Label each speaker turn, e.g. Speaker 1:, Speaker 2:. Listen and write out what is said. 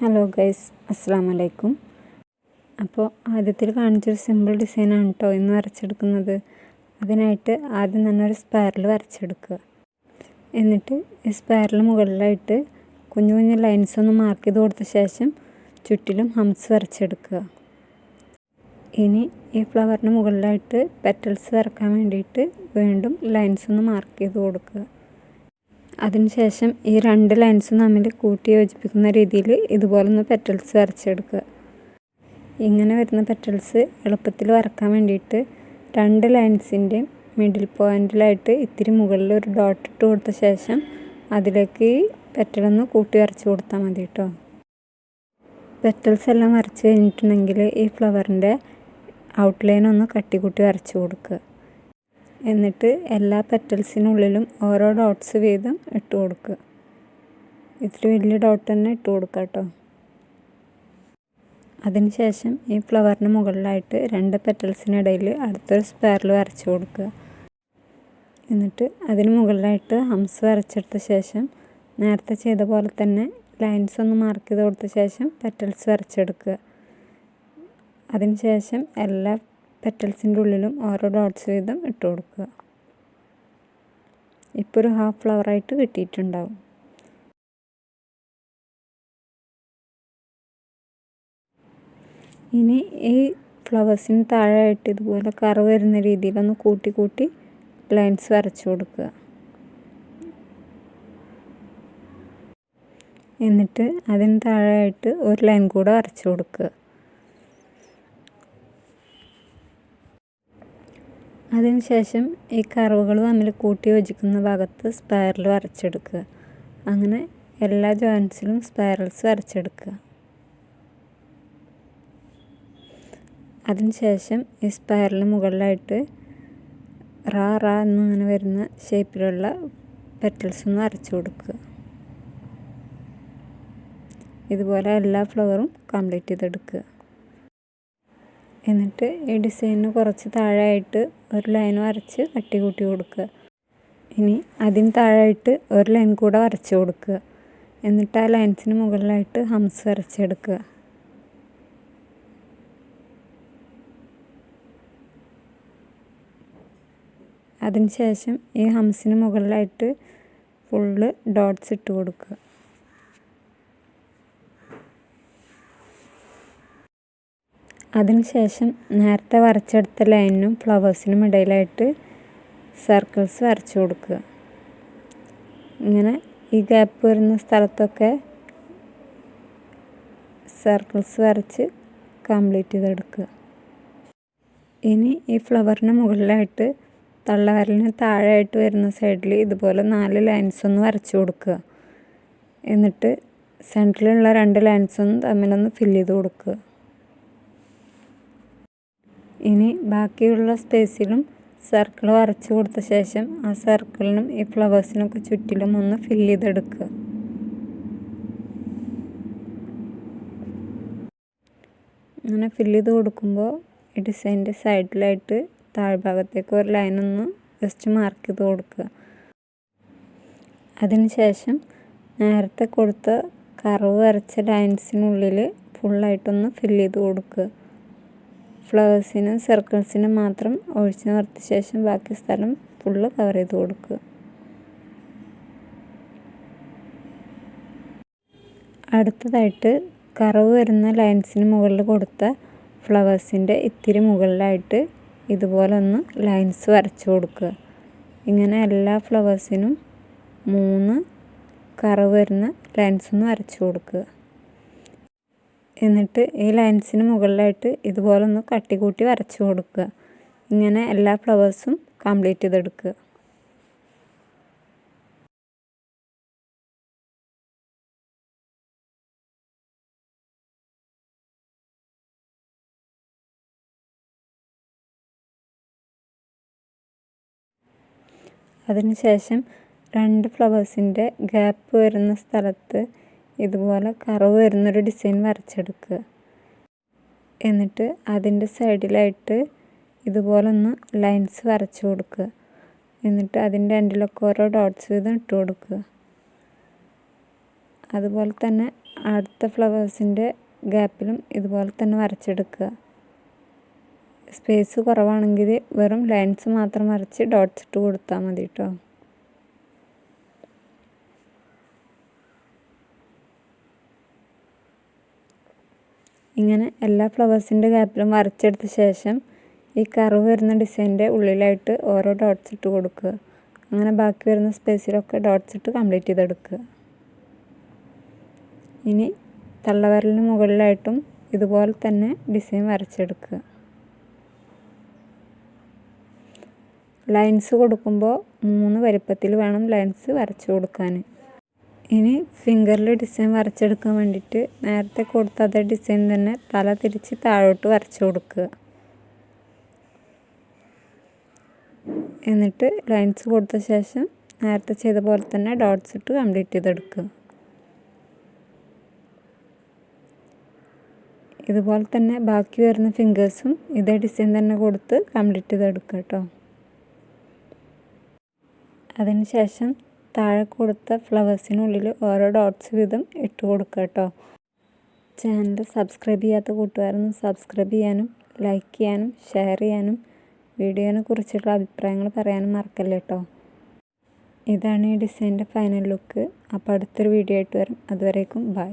Speaker 1: Hello guys അസ്സാം വലൈക്കും അപ്പോൾ ആദ്യത്തിൽ കാണിച്ചൊരു സിമ്പിൾ ഡിസൈനാണ് കേട്ടോ ഇന്ന് വരച്ചെടുക്കുന്നത്. അതിനായിട്ട് ആദ്യം തന്നെ ഒരു സ്പൈറൽ വരച്ചെടുക്കുക. എന്നിട്ട് ഈ സ്പൈറൽ മുകളിലായിട്ട് കുഞ്ഞു കുഞ്ഞു ലൈൻസ് ഒന്ന് മാർക്ക് ചെയ്ത് കൊടുത്ത ശേഷം ചുറ്റിലും ഹംസ് വരച്ചെടുക്കുക. ഇനി ഈ ഫ്ലവറിന് മുകളിലായിട്ട് പെറ്റൽസ് വരക്കാൻ വേണ്ടിയിട്ട് വീണ്ടും ലൈൻസ് ഒന്ന് മാർക്ക് ചെയ്ത് കൊടുക്കുക. അതിനുശേഷം ഈ രണ്ട് ലൈൻസും തമ്മിൽ കൂട്ടി യോജിപ്പിക്കുന്ന രീതിയിൽ ഇതുപോലൊന്ന് പെറ്റൽസ് വരച്ചെടുക്കുക. ഇങ്ങനെ വരുന്ന പെറ്റൽസ് എളുപ്പത്തിൽ വരക്കാൻ വേണ്ടിയിട്ട് രണ്ട് ലൈൻസിന്റെയും മിഡിൽ പോയിന്റിലായിട്ട് ഇത്തിരി മുകളിൽ ഒരു ഡോട്ട് ഇട്ട് കൊടുത്ത ശേഷം അതിലേക്ക് പെറ്റലൊന്ന് കൂട്ടി വരച്ച് കൊടുത്താൽ മതി കേട്ടോ പെറ്റൽസ് എല്ലാം വരച്ച് കഴിഞ്ഞിട്ടുണ്ടെങ്കിൽ ഈ ഫ്ലവറിന്റെ ഔട്ട്ലൈൻ ഒന്ന് കട്ടിക്കൂട്ടി വരച്ച് കൊടുക്കുക. എന്നിട്ട് എല്ലാ പെറ്റൽസിനുള്ളിലും ഓരോ ഡോട്ട്സ് വീതം ഇട്ട് കൊടുക്കുക. ഇത്ര വലിയ ഡോട്ട് തന്നെ ഇട്ട് കൊടുക്കുക കേട്ടോ അതിനുശേഷം ഈ ഫ്ലവറിന് മുകളിലായിട്ട് രണ്ട് പെറ്റൽസിനിടയിൽ അടുത്തൊരു സ്പെയറിൽ വരച്ച് കൊടുക്കുക. എന്നിട്ട് അതിന് മുകളിലായിട്ട് ഹംസ് വരച്ചെടുത്ത ശേഷം നേരത്തെ ചെയ്ത പോലെ തന്നെ ലൈൻസ് ഒന്ന് മാർക്ക് ചെയ്ത് കൊടുത്ത ശേഷം പെറ്റൽസ് വരച്ചെടുക്കുക. അതിനുശേഷം എല്ലാ പെറ്റൽസിന്റെ ഉള്ളിലും ഓരോ ഡോട്ട്സ് വീതം ഇട്ട് കൊടുക്കുക. ഇപ്പോൾ ഒരു ഹാഫ് ഫ്ലവറായിട്ട് കിട്ടിയിട്ടുണ്ടാവും. ഇനി ഈ ഫ്ലവേഴ്സിന് താഴെയായിട്ട് ഇതുപോലെ കറവ് വരുന്ന രീതിയിലൊന്ന് കൂട്ടി കൂട്ടി ലൈൻസ് വരച്ചു കൊടുക്കുക. എന്നിട്ട് അതിന് താഴെയായിട്ട് ഒരു ലൈൻ കൂടെ വരച്ചു കൊടുക്കുക. അതിനുശേഷം ഈ കർവുകൾ തമ്മിൽ കൂട്ടി യോജിക്കുന്ന ഭാഗത്ത് സ്പൈറൽ വരച്ചെടുക്കുക. അങ്ങനെ എല്ലാ ജോയിൻസിലും സ്പൈറൽസ് വരച്ചെടുക്കുക. അതിനുശേഷം ഈ സ്പൈറലിന് മുകളിലായിട്ട് റാ റാ എന്നിങ്ങനെ വരുന്ന ഷേപ്പിലുള്ള പെറ്റൽസ് ഒന്ന് വരച്ചു കൊടുക്കുക. ഇതുപോലെ എല്ലാ ഫ്ലവറും കംപ്ലീറ്റ് ചെയ്തെടുക്കുക. എന്നിട്ട് ഈ ഡിസൈനിന് കുറച്ച് താഴെയായിട്ട് ഒരു ലൈൻ വരച്ച് കട്ടി കൂട്ടി കൊടുക്കുക. ഇനി അതിന് താഴെയായിട്ട് ഒരു ലൈൻ കൂടെ വരച്ച് കൊടുക്കുക. എന്നിട്ട് ആ ലൈൻസിന് മുകളിലായിട്ട് ഹംസ് വരച്ചെടുക്കുക. അതിനുശേഷം ഈ ഹംസിന് മുകളിലായിട്ട് ഫുള്ള് ഡോട്ട്സ് ഇട്ട് കൊടുക്കുക. അതിനുശേഷം നേരത്തെ വരച്ചെടുത്ത ലൈനിനും ഫ്ലവേഴ്സിനും ഇടയിലായിട്ട് സർക്കിൾസ് വരച്ചു കൊടുക്കുക. ഇങ്ങനെ ഈ ഗ്യാപ്പ് വരുന്ന സ്ഥലത്തൊക്കെ സർക്കിൾസ് വരച്ച് കംപ്ലീറ്റ് ചെയ്തെടുക്കുക. ഇനി ഈ ഫ്ലവറിന് മുകളിലായിട്ട് തള്ളവരലിന് താഴെയായിട്ട് വരുന്ന സൈഡിൽ ഇതുപോലെ നാല് ലൈൻസ് ഒന്ന് വരച്ചു കൊടുക്കുക. എന്നിട്ട് സെന്ററിലുള്ള രണ്ട് ലൈൻസൊന്നും തമ്മിലൊന്ന് ഫില്ല് ചെയ്ത് കൊടുക്കുക. ഇനി ബാക്കിയുള്ള സ്പേസിലും സർക്കിൾ വരച്ചു കൊടുത്ത ശേഷം ആ സർക്കിളിനും ഈ ഫ്ലവേഴ്സിനൊക്കെ ചുറ്റിലും ഒന്ന് ഫില്ല് ചെയ്തെടുക്കുക. അങ്ങനെ ഫില്ല് ചെയ്ത് കൊടുക്കുമ്പോൾ ഈ ഡിസൈന്റെ സൈഡിലായിട്ട് താഴ്ഭാഗത്തേക്ക് ഒരു ലൈൻ ഒന്ന് ജസ്റ്റ് മാർക്ക് ചെയ്ത് കൊടുക്കുക. അതിനുശേഷം നേരത്തെ കൊടുത്ത കറവ് വരച്ച ലൈൻസിനുള്ളിൽ ഫുള്ളായിട്ടൊന്ന് ഫില്ല് ചെയ്ത് കൊടുക്കുക. ഫ്ലവേഴ്സിനും സർക്കിൾസിനും മാത്രം ഒഴിച്ച് നിർത്തിയ ശേഷം ബാക്കി സ്ഥലം ഫുള്ള് കവർ ചെയ്ത് കൊടുക്കുക. അടുത്തതായിട്ട് കറവ് വരുന്ന ലൈൻസിന് മുകളിൽ കൊടുത്ത ഫ്ലവേഴ്സിന്റെ ഇത്തിരി മുകളിലായിട്ട് ഇതുപോലെ ഒന്ന് ലൈൻസ് വരച്ചു കൊടുക്കുക. ഇങ്ങനെ എല്ലാ ഫ്ലവേഴ്സിനും മൂന്ന് കറവ് വരുന്ന ലൈൻസ് ഒന്ന് വരച്ചു കൊടുക്കുക. എന്നിട്ട് ഈ ലൈൻസിന് മുകളിലായിട്ട് ഇതുപോലെ ഒന്ന് കട്ടി കൂട്ടി വരച്ചു കൊടുക്കുക. ഇങ്ങനെ എല്ലാ ഫ്ലവേഴ്സും കംപ്ലീറ്റ് ചെയ്തെടുക്കുക. അതിനുശേഷം രണ്ട് ഫ്ലവേഴ്സിന്റെ ഗ്യാപ്പ് വരുന്ന സ്ഥലത്ത് ഇതുപോലെ കറവ് വരുന്നൊരു ഡിസൈൻ വരച്ചെടുക്കുക. എന്നിട്ട് അതിന്റെ സൈഡിലായിട്ട് ഇതുപോലെ ഒന്ന് ലൈൻസ് വരച്ചു കൊടുക്കുക. എന്നിട്ട് അതിന്റെ എൻഡിലൊക്കെ ഓരോ ഡോട്ട്സ് വീതം ഇട്ട് കൊടുക്കുക. അതുപോലെ തന്നെ അടുത്ത ഫ്ലവേഴ്സിന്റെ ഗ്യാപ്പിലും ഇതുപോലെ തന്നെ വരച്ചെടുക്കുക. സ്പേസ് കുറവാണെങ്കിൽ വെറും ലൈൻസ് മാത്രം വരച്ച് ഡോട്ട്സ് ഇട്ട് കൊടുത്താൽ മതി കേട്ടോ. ഇങ്ങനെ എല്ലാ ഫ്ലവേഴ്സിന്റെ ഗ്യാപ്പിലും വരച്ചെടുത്ത ശേഷം ഈ കർവ് വരുന്ന ഡിസൈന്റെ ഉള്ളിലായിട്ട് ഓരോ ഡോട്ട്സ് ഇട്ട് കൊടുക്കുക. അങ്ങനെ ബാക്കി വരുന്ന സ്പേസിലൊക്കെ ഡോട്ട്സ് ഇട്ട് കംപ്ലീറ്റ് ചെയ്തെടുക്കുക. ഇനി തള്ളവരലിന് മുകളിലായിട്ടും ഇതുപോലെ തന്നെ ഡിസൈൻ വരച്ചെടുക്കുക. ലൈൻസ് കൊടുക്കുമ്പോൾ മൂന്ന് വലിപ്പത്തിൽ വേണം ലൈൻസ് വരച്ചു കൊടുക്കാൻ. ഇനി ഫിംഗറിൽ ഡിസൈൻ വരച്ചെടുക്കാൻ വേണ്ടിയിട്ട് നേരത്തെ കൊടുത്ത അതേ ഡിസൈൻ തന്നെ തല തിരിച്ച് താഴോട്ട് വരച്ചു കൊടുക്കുക. എന്നിട്ട് ലൈൻസ് കൊടുത്ത ശേഷം നേരത്തെ ചെയ്ത പോലെ തന്നെ ഡോട്ട്സ് ഇട്ട് കംപ്ലീറ്റ് ചെയ്തെടുക്കുക. ഇതുപോലെ തന്നെ ബാക്കി വരുന്ന ഫിംഗേഴ്സും ഇതേ ഡിസൈൻ തന്നെ കൊടുത്ത് കംപ്ലീറ്റ് ചെയ്തെടുക്കുക കേട്ടോ. അതിനുശേഷം താഴെ കൊടുത്ത ഫ്ലവേഴ്സിനുള്ളിൽ ഓരോ ഡോട്ട്സ് വീതം ഇട്ട് കൊടുക്കുക കേട്ടോ. ചാനൽ സബ്സ്ക്രൈബ് ചെയ്യാത്ത കൂട്ടുകാരൊന്നും സബ്സ്ക്രൈബ് ചെയ്യാനും ലൈക്ക് ചെയ്യാനും ഷെയർ ചെയ്യാനും വീഡിയോനെ കുറിച്ചുള്ള അഭിപ്രായങ്ങൾ പറയാനും മറക്കല്ലേ കേട്ടോ. ഇതാണ് ഈ ഡിസൈന്റെ ഫൈനൽ ലുക്ക്. അപ്പോൾ അടുത്തൊരു വീഡിയോ ആയിട്ട് വരും. അതുവരേക്കും ബൈ.